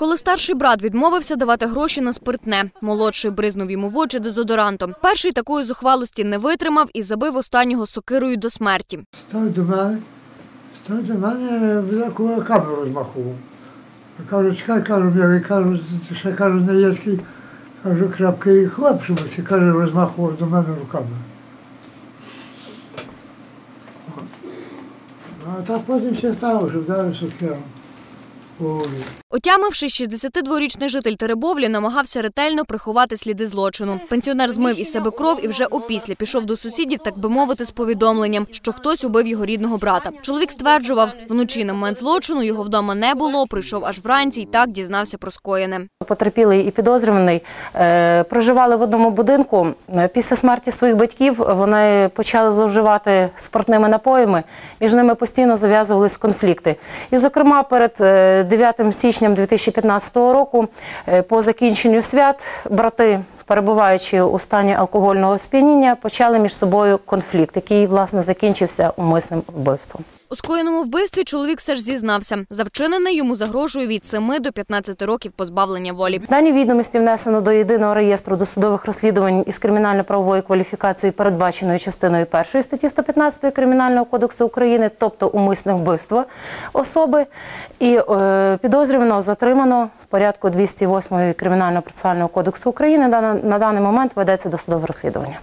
Коли старший брат відмовився давати гроші на спиртне, молодший бризнув йому в очі дезодорантом. Перший такої зухвалості не витримав і забив останнього сокирою до смерті. Став до мене, став до мене велику камеру змахував. Я кажу, чекай, кажу, я кажу, ще кажу, неєцький, кажу, крапкий хлоп, щоб це каже, розмахував до мене руками. А так потім ще стало, що вдарив сокиром. Ой. Отямившись, 62-річний житель Теребовлі намагався ретельно приховати сліди злочину. Пенсіонер змив із себе кров і вже опісля пішов до сусідів, так би мовити, з повідомленням, що хтось убив його рідного брата. Чоловік стверджував, вночі на момент злочину його вдома не було. Прийшов аж вранці і так дізнався про скоєне. Потерпілий і підозрюваний е, проживали в одному будинку. Е, Після смерті своїх батьків вони почали зловживати спиртними напоями. Між ними постійно зав'язувались конфлікти. І, зокрема, перед е, 9 січням 2015 року, е, по закінченню свят, брати, перебуваючи у стані алкогольного сп'яніння, почали між собою конфлікт, який власне закінчився умисним вбивством. У скоєному вбивстві чоловік все ж зізнався. За вчинене йому загрожує від 7 до 15 років позбавлення волі. Дані відомості внесено до єдиного реєстру досудових розслідувань із кримінально-правової кваліфікації, передбаченої частиною першої статті 115 Кримінального кодексу України, тобто умисне вбивство особи, і е, підозрюваного затримано порядку 208 Кримінально-процесуального кодексу України. На, даний момент ведеться досудове розслідування.